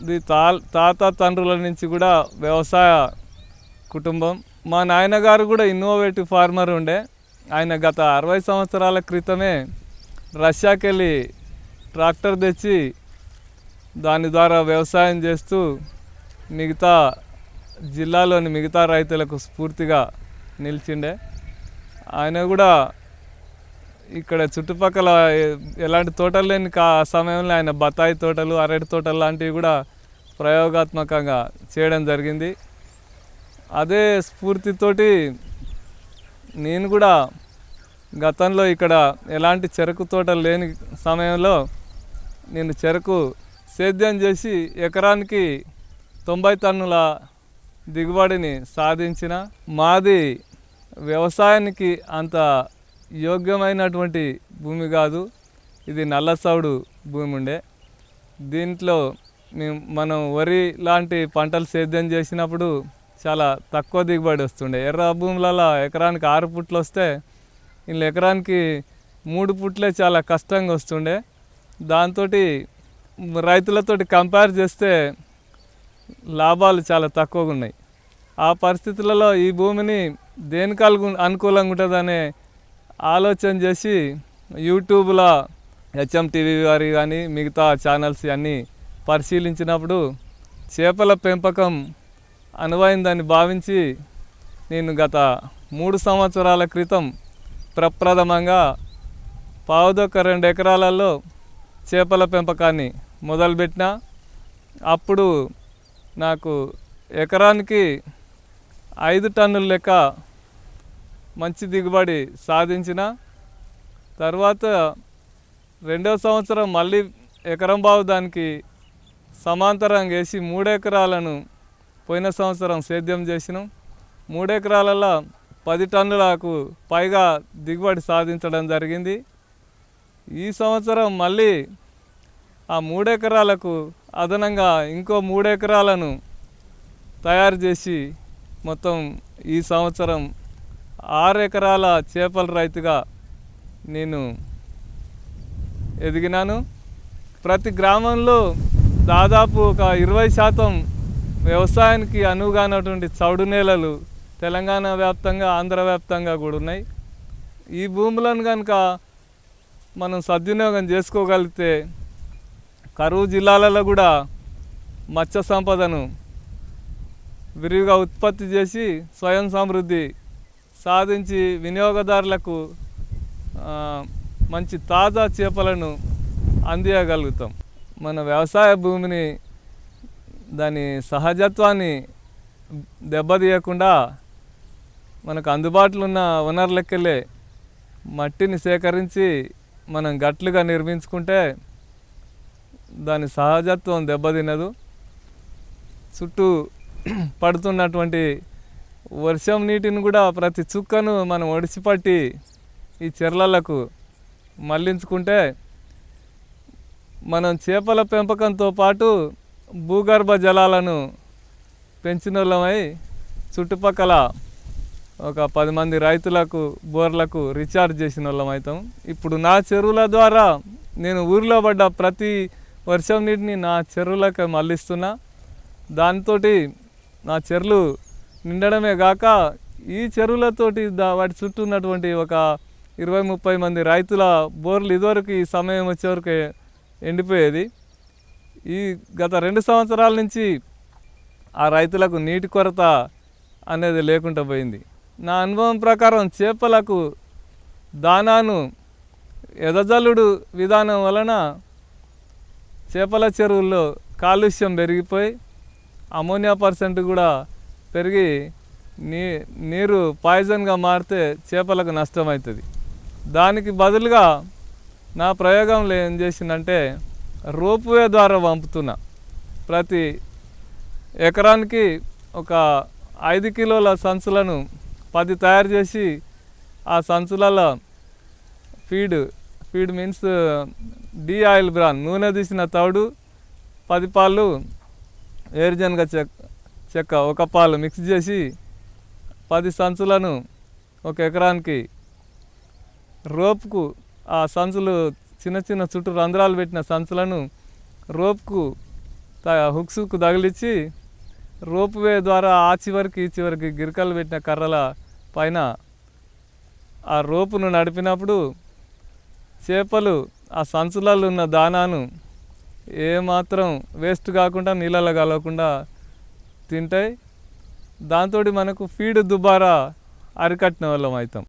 ఇది తా తాత తండ్రుల నుంచి కూడా వ్యవసాయ కుటుంబం. మా నాయనగారు కూడా ఇన్నోవేటివ్ ఫార్మర్ ఉండే. ఆయన గత అరవై సంవత్సరాల క్రితమే రష్యాకి వెళ్ళి ట్రాక్టర్ తెచ్చి దాని ద్వారా వ్యవసాయం చేస్తూ మిగతా జిల్లాలోని మిగతా రైతులకు స్ఫూర్తిగా నిలిచిండే. ఆయన కూడా ఇక్కడ చుట్టుపక్కల ఎలాంటి తోటలు లేని కా సమయంలో ఆయన బత్తాయి తోటలు అరటి తోటలు లాంటివి కూడా ప్రయోగాత్మకంగా చేయడం జరిగింది. అదే స్ఫూర్తితోటి నేను కూడా గతంలో ఇక్కడ ఎలాంటి చెరకు తోటలు లేని సమయంలో నేను చెరకు సేద్యం చేసి ఎకరానికి తొంభై టన్నుల దిగుబడిని సాధించిన. మాది వ్యవసాయానికి అంత యోగ్యమైనటువంటి భూమి కాదు ఇది నల్లసౌడు భూమి ఉండే. దీంట్లో మేము మనం వరి లాంటి పంటలు సేద్యం చేసినప్పుడు చాలా తక్కువ దిగుబడి వస్తుండే. ఎర్ర భూములలో ఎకరానికి ఆరు పుట్లు వస్తే వీళ్ళు ఎకరానికి మూడు పుట్లే చాలా కష్టంగా వస్తుండే. దాంతో రైతులతో కంపేర్ చేస్తే లాభాలు చాలా తక్కువగా ఉన్నాయి. ఆ పరిస్థితులలో ఈ భూమిని దేనికి అలుగు- అనుకూలంగా ఉంటుందనే ఆలోచన చేసి యూట్యూబ్లో హెచ్ఎం టీవీ వారి కానీ మిగతా ఛానల్స్ అన్నీ పరిశీలించినప్పుడు చేపల పెంపకం అనువైందని భావించి నేను గత మూడు సంవత్సరాల క్రితం ప్రప్రథమంగా పావుదొక్క రెండు ఎకరాలలో చేపల పెంపకాన్ని మొదలుపెట్టిన అప్పుడు నాకు ఎకరానికి ఐదు టన్నుల లెక్క మంచి దిగుబడి సాధించిన తర్వాత రెండవ సంవత్సరం మళ్ళీ ఎకరం బావు దానికి సమాంతరం వేసి మూడెకరాలను పోయిన సంవత్సరం సేద్యం చేసినాం. మూడెకరాలలో పది టన్నులకు పైగా దిగుబడి సాధించడం జరిగింది. ఈ సంవత్సరం మళ్ళీ ఆ మూడెకరాలకు అదనంగా ఇంకో మూడెకరాలను తయారు చేసి మొత్తం ఈ సంవత్సరం ఆరు ఎకరాల చేపల రైతుగా నేను ఎదిగినాను. ప్రతి గ్రామంలో దాదాపు ఒక ఇరవై శాతం వ్యవసాయానికి అనువుగానటువంటి చౌడు నేలలు తెలంగాణ వ్యాప్తంగా ఆంధ్ర వ్యాప్తంగా కూడా ఉన్నాయి. ఈ భూములను కనుక మనం సద్వినియోగం చేసుకోగలిగితే కరువు జిల్లాలలో కూడా మత్స్య సంపదను విరివిగా ఉత్పత్తి చేసి స్వయం సమృద్ధి సాధించి వినియోగదారులకు మంచి తాజా చేపలను అందియగలుగుతాం. మన వ్యవసాయ భూమిని దాని సహజత్వాన్ని దెబ్బతీయకుండా మనకు అందుబాటులో ఉన్న వనరులకెళ్ళే మట్టిని సేకరించి మనం గట్లుగా నిర్మించుకుంటే దాని సహజత్వం దెబ్బతినదు. చుట్టూ పడుతున్నటువంటి వర్షం నీటిని కూడా ప్రతి చుక్కను మనం ఒడిసిపట్టి ఈ చెర్లలకు మళ్ళించుకుంటే మనం చేపల పెంపకంతో పాటు భూగర్భ జలాలను పెంచిన వాళ్ళమై చుట్టుపక్కల ఒక పది మంది రైతులకు బోర్లకు రీఛార్జ్ చేసిన వాళ్ళం అవుతాం ఇప్పుడు నా చెరువుల ద్వారా నేను ఊరిలో పడ్డ ప్రతి వర్షం నీటిని నా చెరువులకు మళ్ళిస్తున్నా దాంతో నా చెరువులు నిండడమే కాక ఈ చెరువులతోటి దా వాటి చుట్టూ ఉన్నటువంటి ఒక ఇరవై ముప్పై మంది రైతుల బోర్లు ఇదివరకు ఈ సమయం వచ్చేవరకు ఎండిపోయేది. ఈ గత రెండు సంవత్సరాల నుంచి ఆ రైతులకు నీటి కొరత అనేది లేకుండా పోయింది. నా అనుభవం ప్రకారం చేపలకు దానాను ఎదజల్లుడు విధానం వలన చేపల చెరువుల్లో కాలుష్యం పెరిగిపోయి అమోనియా పర్సెంట్ కూడా పెరిగి నీ నీరు పాయిజన్గా మారితే చేపలకు నష్టం అవుతుంది దానికి బదులుగా నా ప్రయోగంలో ఏం చేసిందంటే రోపువే ద్వారా పంపుతున్నా. ప్రతి ఎకరానికి ఒక ఐదు కిలోల సంచులను పది తయారు చేసి ఆ సంచులలో feed feed means de oil bran నూనె తీసిన తౌడు పది పాలు వేరుజనగ చెక్ చెక్క ఒక పాలు మిక్స్ చేసి పది సంచులను ఒక ఎకరానికి రోప్కు ఆ సంచులు చిన్న చిన్న చుట్టూ రంధ్రాలు పెట్టిన సంచులను రోప్కు హుక్స్కు తగిలిచ్చి రోప్ వే ద్వారా ఆ చివరికి ఈ చివరికి గిరికలు పెట్టిన కర్రల పైన ఆ రోపును నడిపినప్పుడు చేపలు ఆ సంచులలో ఉన్న దానాను ఏమాత్రం వేస్ట్ కాకుండా నీళ్ళలో కలవకుండా తింటాయి. దాంతో మనకు ఫీడ్ దుబారా అరికట్టిన వాళ్ళం అవుతాం.